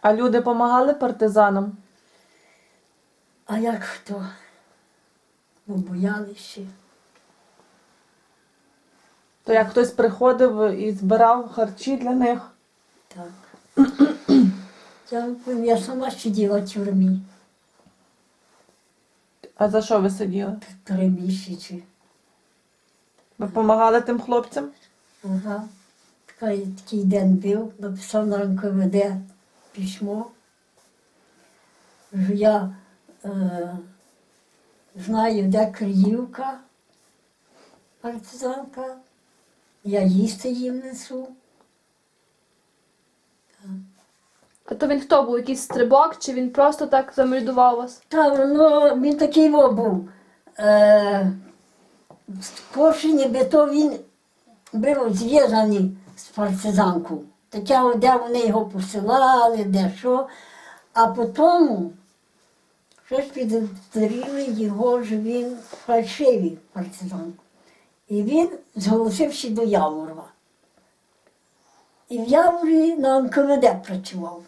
А люди допомагали партизанам? А як хто? Бо боялися. То як хтось приходив і збирав харчі для них? Так. Я, я сама сиділа в тюрмі А за що ви сиділи? три місяці. Ви допомагали тим хлопцям? Ага. Такий, такий день був, написав на НКВД письмо, я е, знаю, де Криївка, партизанка, я їсти їм несу. А то він хто був? Якийсь стрибок, чи він просто так замельдував вас? Та ну, він такий во був. Е, Скорше ніби то він був зв'язаний з партизанкою. Таке, де вони його посилали, де що. А потім ще ж підозріли його, що він фальшивий партизан. І він зголосився до Яворова. І в Яворі на НКВД працював.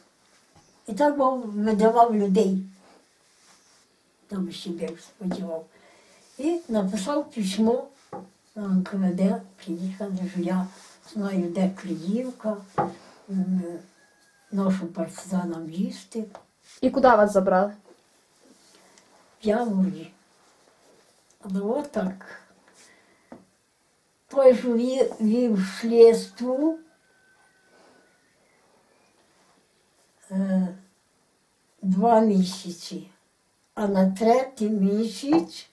І так видавав людей там себе сподівав. І написав письмо на НКВД, приїхали, що я знаю, де Криївка, м, ношу партизанам їсти І куди вас забрали? в Яворі. Але отак. Той, що вів, слідство, е, два місяці, а на третій місяць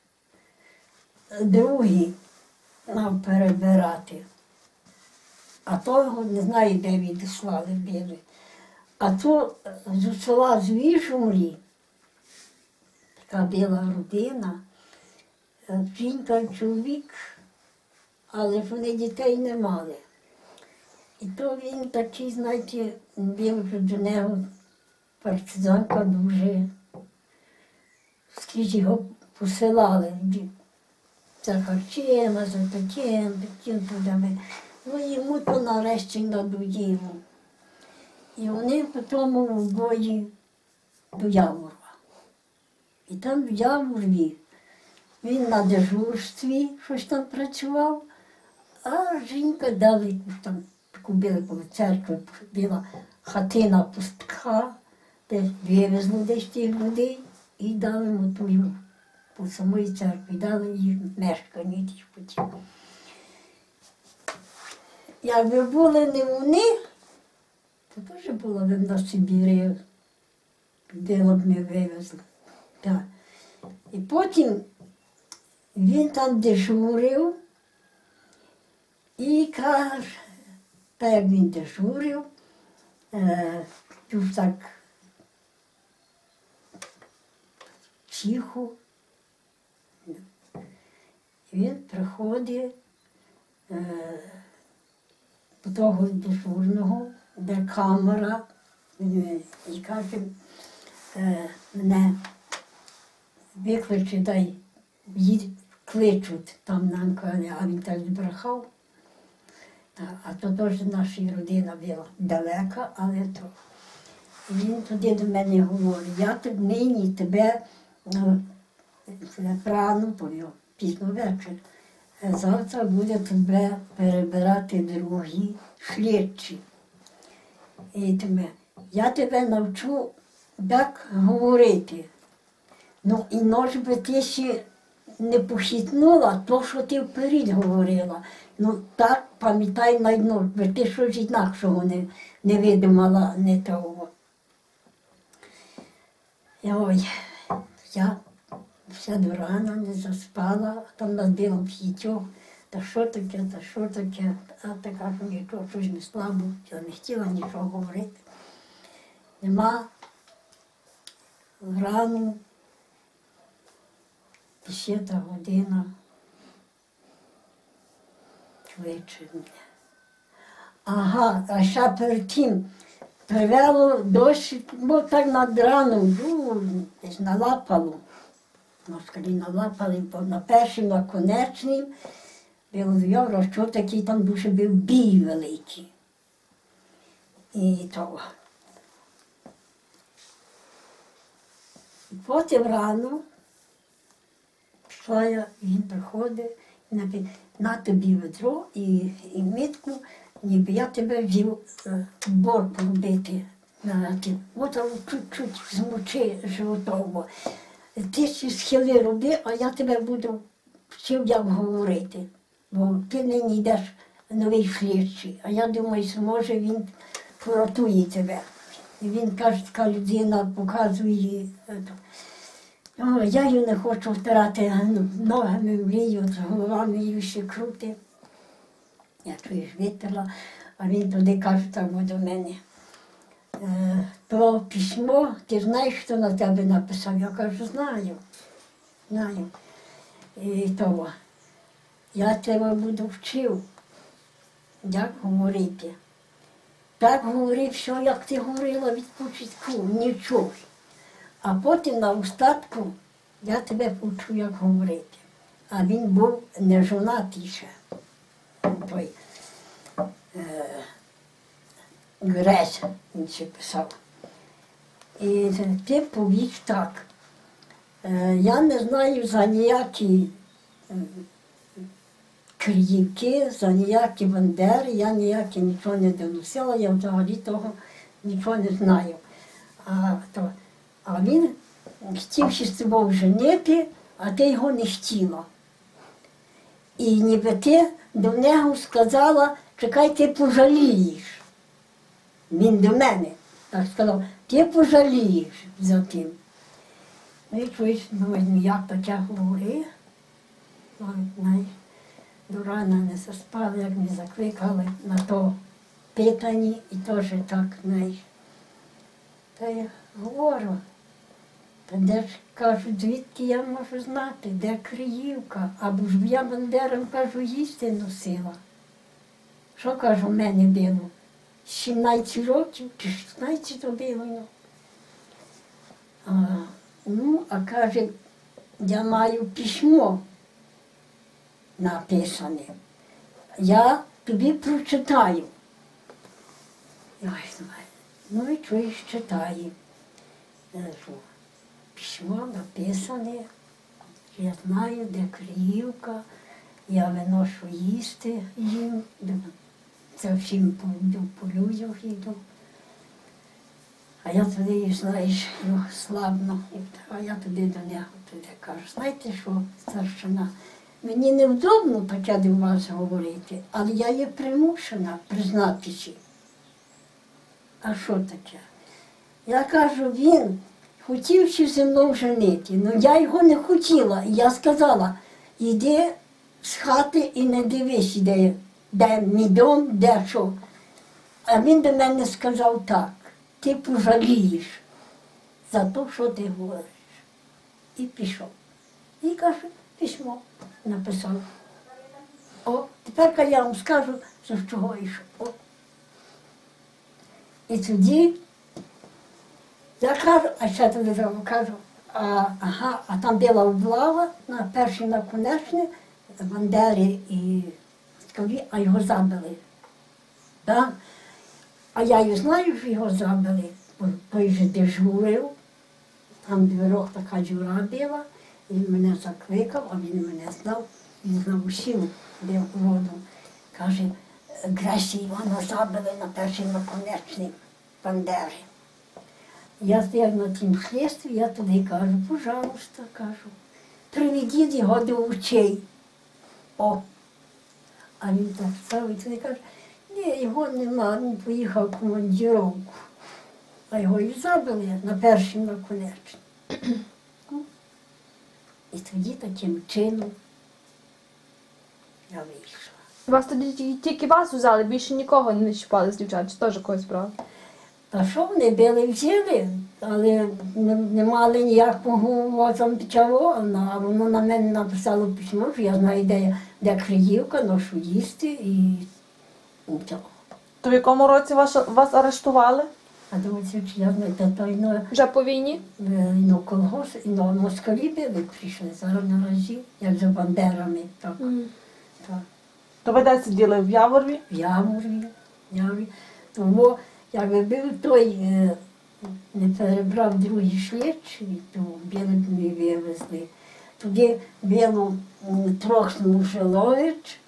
е, другий нам перебирати. А того не знаю, де відіслали біли. А то з села Звішумлі, така біла родина, е, жінка, чоловік, але ж вони дітей не мали. І то він такий, знаєте, що до нього партизанка дуже, скільки його посилали. За харчима, за таким, таким туди. Ну йому то нарешті надоїло. І вони потім в бої до Яворова. І там в Яворові він на дежурстві щось там працював, а жінка дала якусь там таку білу церкви, біла хатина пустка, де вивезли десь тих людей і дали йому по самої церкві, дали їй мешкання. Якби були не вони, то теж була б на Сибірі, біло б не вивезли. Так. І потім він там дежурив і каже, так як він дежурив, е, тут так тихо. Він приходить е, того дежурного, де камера, е, і каже, е, мене викличе, дай їдь, кличуть там на НКВД, а він так збрехав. А то теж наша родина була далека, але то. Він туди до мене говорить, я тут нині тебе ну, це рано, пізно вечір. Завтра буде тебе перебирати другі слідчі. Я тебе навчу, як говорити. Ну, і може би ти ще не похитнула то, що ти вперед говорила. Ну так, пам'ятай найно, бо ти щось інакшого не, не видумала, не того. Ой, я вся до рана не заспала, а там нас було п'ятьох. Та що таке, та що таке, а така що нічого, щось не слабо, я не хотіла нічого говорити. Нема рану, десята година кличе мене. Ага, а ще перед тим привело дощ, бо так над раном, ну, десь налапало. Москалі налапали, на першим, на конечним, було євро, що такий там дуже був бій великий. І то. Потім рано пішла я, він приходить, і напи- на тобі ведро і, і митку, ніби я тебе вів е, бор поробити. От чуть-чуть змочи животово. Ти схили роби, а я тебе буду вчив, як говорити. Бо ти нині йдеш новий слідчий, а я думаю, що може він порятує тебе. І він каже, така людина показує. е. О, я її не хочу втирати ногами мрію, головами її ще крути. Я чуєш, витерла, а він туди каже так до мене. Е, про письмо, ти знаєш, хто на тебе написав? Я кажу, знаю, знаю. І того. Я тебе буду вчив, як говорити. Так говорив, що як ти говорила від початку, нічого. А потім на остатку я тебе повчу, як говорити. А він був не жонатий ще. Той е, Грець, він ще писав. І ти повіч так. Е, я не знаю за ніякі Криївки, за ніякі бандери, я ніякі нічого не доносила, я взагалі того нічого не знаю. А, то, а він хотів ще з тобою женити, а ти його не хотіла. І ніби ти до нього сказала, чекай, ти пожалієш. Він до мене так сказав, ти пожалієш за тим. Ну і чуєш, ну як таке говори, до рана не заспали, як ми закликали на то питані і теж так, знаєш. Та я говорю, та де ж кажуть, звідки я можу знати, де Криївка, або ж я бандерам кажу, їсти носила. Що кажу, в мене було? 17 років чи 16 то було. ну. А, ну, а каже, я маю письмо написане. Я тобі прочитаю. Ой, знаю. Ну і чуєш, читає. Я Письмо написане, я знаю, де Криївка, я виношу їсти їм, це всім по, по людях йду. А я туди, знаєш, ну, славно, а я туди до нього туди кажу, знаєте що, старшина, мені невдобно таке до вас говорити, але я є примушена признатися. А що таке? Я кажу, він хотів ще зі мною женити, але я його не хотіла. Я сказала, іди з хати і не дивись, де, де мій дом, де що. А він до мене сказав так, ти пожалієш за те, що ти говориш. І пішов. І каже, письмо написав. О, тепер я вам скажу, за чого йшов. І тоді я кажу, а ще тоді зразу кажу, а, ага, а там була облава на першій наконечні, Бандери і Скаві, а його забили. Да? А я й знаю, що його забили, бо той же дежурив, там дверох така дюра була, він мене закликав, а він мене знав, він знав усім, де родом. Каже, Гресі Івана забили на першій наконечній Бандери. Я стояв на тім слідстві, я туди кажу, пожалуйста, кажу, приведіть його до очей. О. А він так став і каже, ні, його нема, він поїхав в командіровку. А його і забили на першій наконечній. Ну, І тоді таким чином я вийшла. Вас тоді тільки вас взяли, більше нікого не чіпали з дівчат, чи теж когось брали? Та що вони били взяли, але не, не мали ніякого там печавого, а воно на мене написало письмо, що я знаю, де, я- де Криївка, ношу їсти і нічого. То в якому році вас, вас арештували? А думаю, чи я знаю, той ну, Вже по війні? е, ну, колгос, ну, москалі били, прийшли зараз на разі, як за бандерами, так, так. То ви де сиділи в Яворві? в Яворі, в Яворі. Тому якби був той е, не перебрав другі слідчі, то біло не вивезли. Тоді м, трохи Мушелович,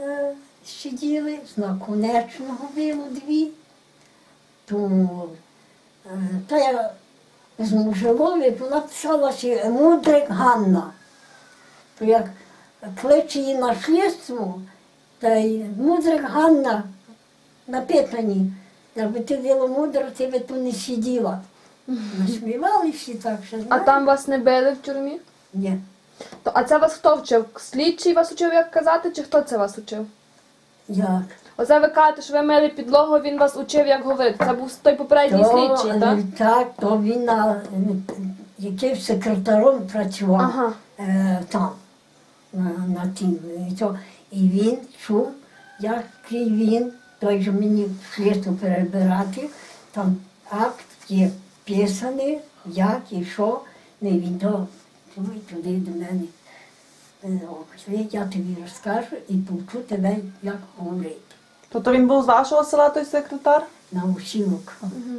е, сиділи, з наконечного було дві. То е, та я з Мушелові вона писалася Мудрик Ганна. То як кличе її на слідство, та й Мудрик Ганна на питанні, якби ти була мудра, ти би тут не сиділа. Насмівали всі так, що А знаєш. там вас не били в тюрмі? Ні. То, а це вас хто вчив? Слідчий вас учив, як казати, чи хто це вас учив? Як? Оце ви кажете, що ви мили підлогу, він вас учив, як говорити. Це був той попередній слідчий, так? так, то він на яким секретаром працював Ага. е, там, на, на тім. І, то, і він чув, який він, той же мені слідство перебирати, там акт є писаний, як і що, не він то чуй туди до мене. Е, Я тобі розкажу і повчу тебе, як говорити. Тобто він був з вашого села той секретар? На усілок. Мгм.